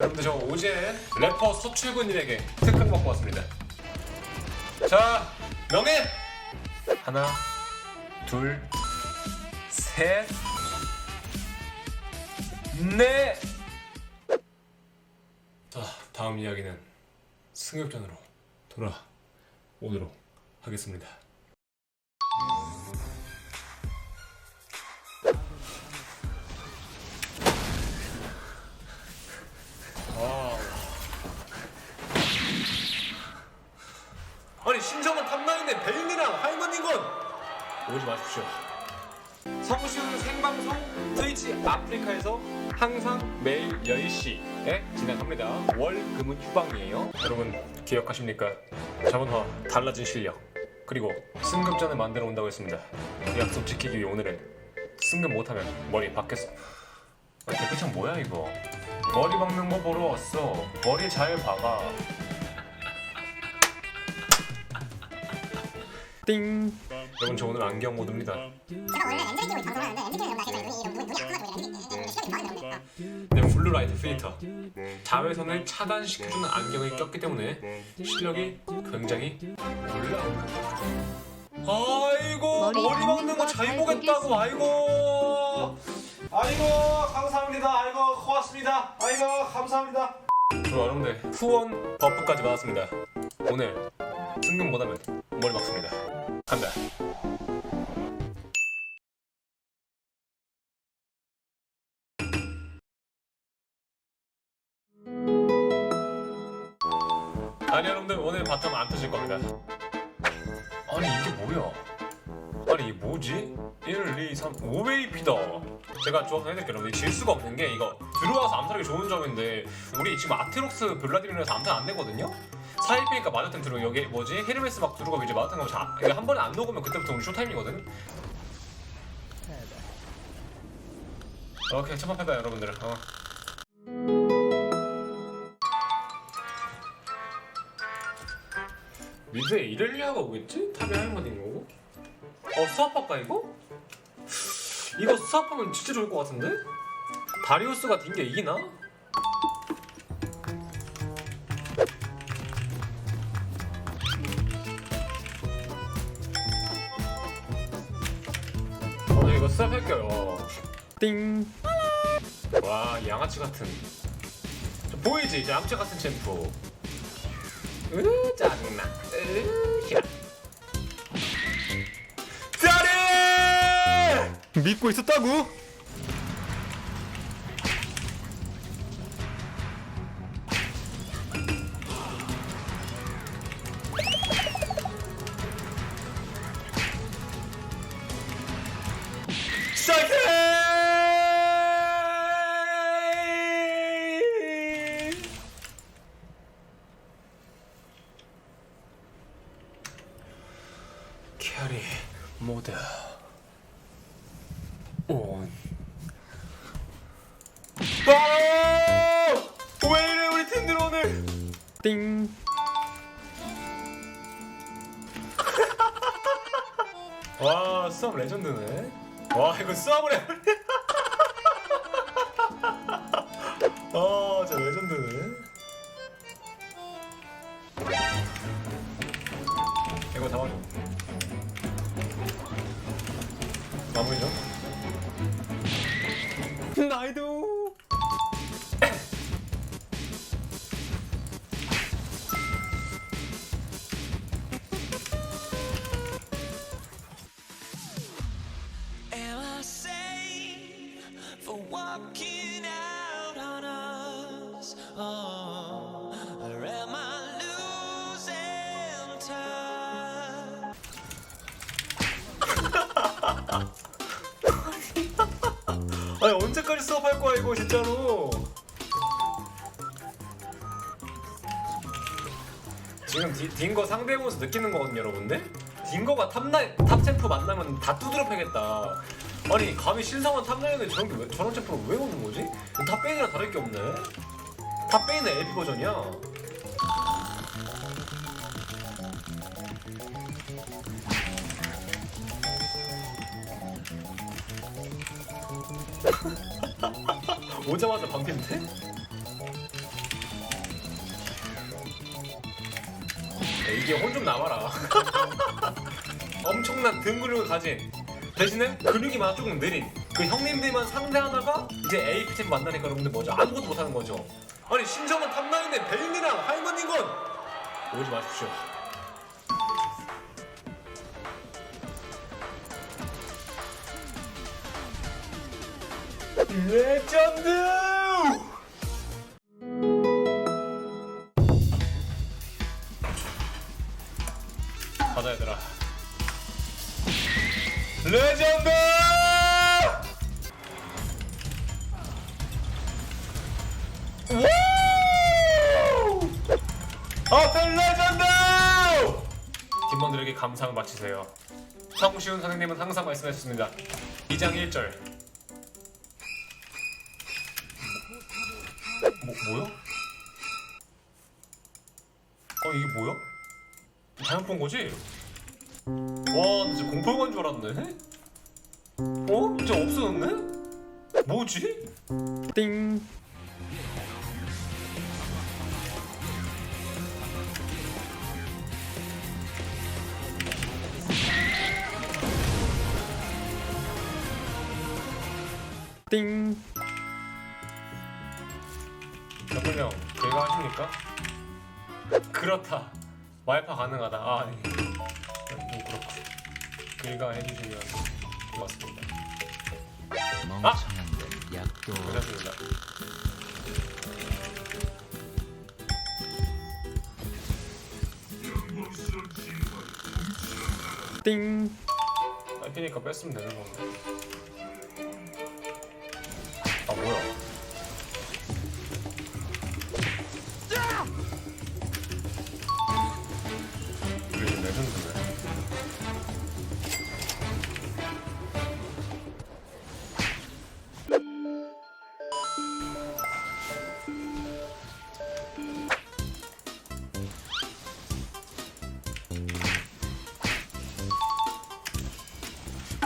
여러분들 저 어제 래퍼 서출근님에게 특강 받고 왔습니다. 자 명예 하나 둘 셋, 넷. 자, 다음 이야기는 승격전으로 돌아오도록 하겠습니다. 마십시오. 성시훈 생방송 트위치 아프리카에서 항상 매일 10시에 진행합니다. 월, 금, 휴방이에요. 여러분 기억하십니까? 저번화 달라진 실력 그리고 승급전을 만들어 온다고 했습니다. 그 약속 지키기 위해 오늘은 승급 못하면 머리 박겠어. 아, 대표창 뭐야 이거? 머리 박는 거 보러 왔어. 머리 잘 박아. 띵. 여러분 저 오늘 안경 모드입니다. 제가 원래 엔젤 끼고 방송하는데 엔젤 끼는 여러분 아시죠? 눈이 눈이 시력이 좋아하는 겁니다. 내 블루라이트 필터 자외선을 차단시켜주는 안경을 꼈기 때문에 실력이 굉장히 올라옵니다 아이고 머리 머리 박는 거거잘잘 보겠다고. 아이고 아이고 감사합니다 아이고 고맙습니다 아이고 감사합니다 여러분들 후원 버프까지 받았습니다 오늘 승급 못하면 머리 박습니다 간다 아니 여러분들 오늘 바텀 안 터질 겁니다 아니 이게 뭐야 아니 이게 뭐지? 1, 2, 3, 5웨이피다 제가 조합 해드릴게요 여러분 질 수가 없는 게 이거 들어와서 암살하기 좋은 점인데 우리 지금 아테록스 블라디미르에서 암살 안 되거든요? 4일피니까 마저템 들어 여기 뭐지? 헤르메스 막 들어가고 이제 마저템 가면 자, 이게 한 번에 안 녹으면 그때부터 우리 쇼타임이거든? 오케이 첫번 패다 여러분들 어. 미드에 이렐리아가 오겠지? 탑에 할머니인 거고 어 수압할까 이거? 이거 수압하면 진짜 좋을 것 같은데? 다리우스가 딘게 이기나? 수압할게요 띵. 와 양아치 같은 저 보이지? 이제 암치 같은 챔프 으 짜증나 으 싫어 짜리 믿고 있었다고? 모드 온 아! 왜 이래 우리 팀들 오늘 띵 와, 수압 레전드네. 와, 이거 수압을 해. 수업할 거야 이거 진짜로. 지금 디, 딩거 상대해보면서 느끼는 거거든요 여러분들. 딩거가 탑라인 탑 챔프 만나면 다 두드려 패겠다. 아니 감히 신성한 탑라인에 저런 게 왜, 저런 챔프를 왜 오는 거지? 탑베인이랑 다를 게 없네. 탑베인은 LP 버전이야 오자마자 방패인데? 이게 혼 좀 남아라. 엄청난 등 근육을 가진 대신에 근육이 많아 조금 느린 그 형님들만 상대하다가 이제 AF팀 만나니까 여러분들 뭐죠? 아무것도 못하는 거죠. 아니 심정은 탐나인데 배윤이랑 할머니건 오지 마십시오. 레전드! 가자 얘들아. 레전드! 우! 어떤 레전드! 팀원들에게 감상을 마치세요. 성시훈 선생님은 항상 말씀하셨습니다. 2장 1절. 뭐, 뭐야? 어, 이게 뭐야? 잘못 본 거지? 와, 나 진짜 공포 영화인 줄 알았네? 어? 진짜 없어졌네? 뭐지? 띵. 띵. 제가 하십니까? 그렇다. 와이파 가능하다. 아, 네. 음, 그렇고. 글가 해주시면 고맙습니다. 멍청한데 약도 괜찮습니다. 띵. 뺏기니까 뺐으면 되는 건데.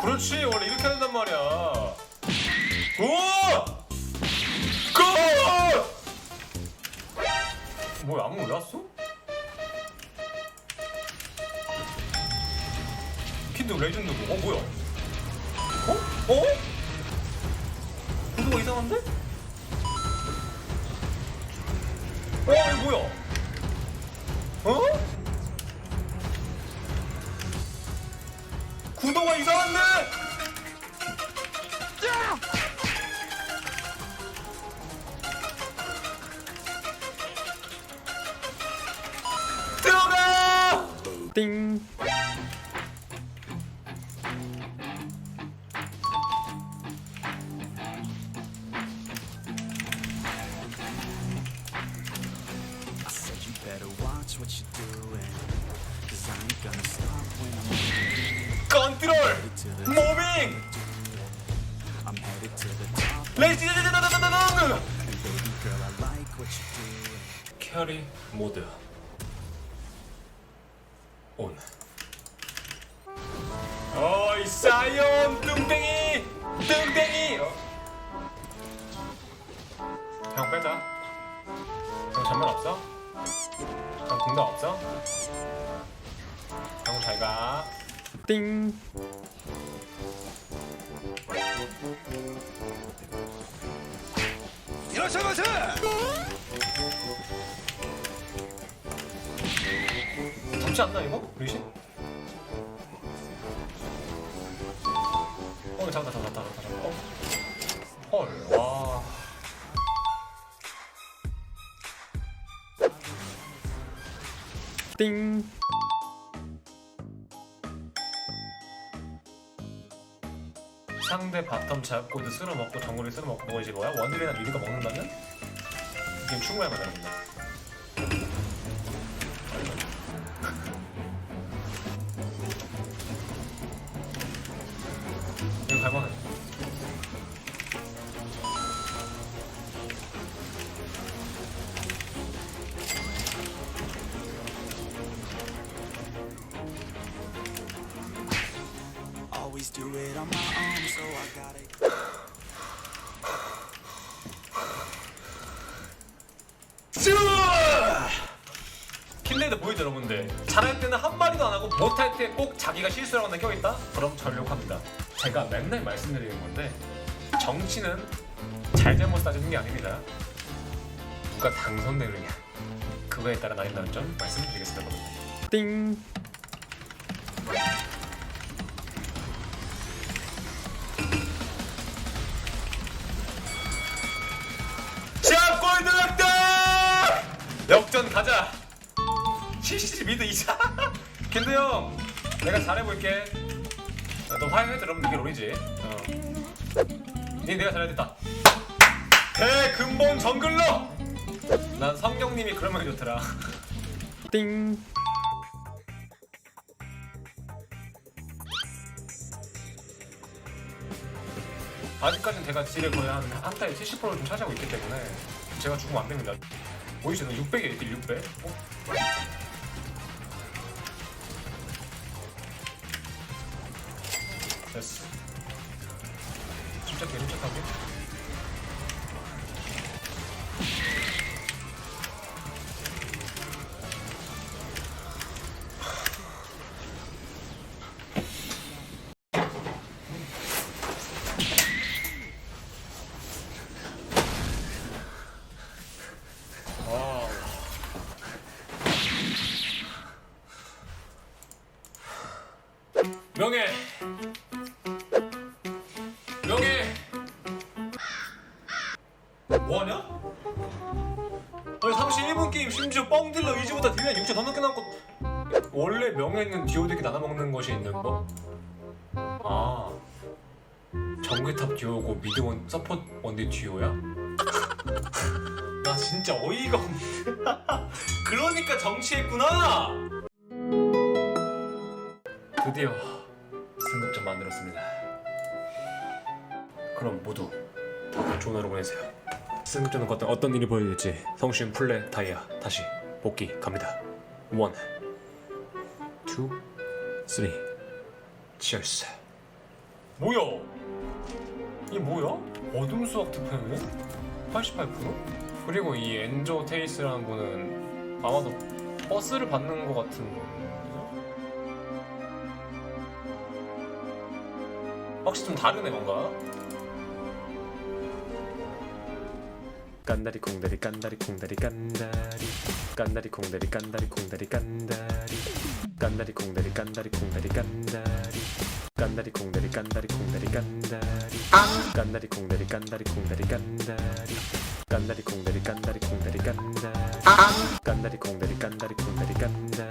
그렇지 원래 이렇게 된단 말이야 우와 고 뭐야 아무 올랐어? 킨드 레전드고 어 뭐야 어? 어? 구도가 이상한데? 어 이거 뭐야 어? 컨트롤! 모빙! I'm headed to the top 레이지드드드드드드! And baby girl I like what you're doing 캐리 모드 온 어이 사이온 뚱땡이 뚱땡이 어. 형 빼자 형 전면 없어? 형 공격 없어? 형 잘가 띵 잡지 않나 이거? 리신? 어 잡았다 잡았다 잡았다 잡았다 어. 헐 와. 띵 상대 바텀 잡고도 쓸어 먹고 정글이 쓸어 먹고 그거 이제 뭐야? 원딜이나 미드가 먹는다면? 이게 충분한 거다 이거 갈만해 Gotta 킬레이드 보이죠 여러분들? 잘할 때는 한 마디도 안 하고 못할 때 꼭 자기가 실수라고 하나 껴있다? 그럼 전력합니다. 제가 맨날 말씀드리는 건데 정치는 잘잘못 따지는 게 아닙니다. 누가 당선되느냐 그거에 따라 나뉜다는 점 말씀드리겠습니다 띵 내가 잘해볼게 야, 너 화해해도 여러분 이게 롤이지 어. 니 내가 잘해야 됐다 대근본 정글러 난 성경님이 그런 말이 좋더라 띵 아직까지는 제가 딜을 거의 한 한타에 70%를 좀 차지하고 있기 때문에 제가 죽으면 안 됩니다. 보이시죠? 600이에요, 딜 600. 어? 됐어. 침착해, 침착하게. 명예 원래 명예는 디오덱이 나눠 먹는 것이 있는 거? 아 정글탑 듀오고 미드원 서포트 원딜 듀오야? 나 진짜 어이가 없네 그러니까 정치했구나 드디어 승급점 만들었습니다. 그럼 모두 다 좋은 하루 보내세요. 승급점은 어떤 어떤 일이 보여질지 성신 플레 다이아 다시 복귀 갑니다. 원, 투, 쓰리, 치얼스. 뭐야? 이게 뭐야? 어둠 수학 투표는 88%? 그리고 이 엔조 테이스라는 분은 아마도 버스를 받는 것 같은 거죠? 확실히 좀 다르네 뭔가 깐다리 콩다리 깐다리 콩다리 깐다리 깐다리 콩다리 깐다리 콩다리 깐다리 깐다리 콩다리 깐다리 콩다리 깐다리 깐다리 콩다리 깐다리 콩다리 깐다리 깐다리 콩다리 깐다리 콩다리 깐다리 깐다리 콩다리 깐다리 콩다리 깐다리 깐다리 콩다리 깐다리 콩다리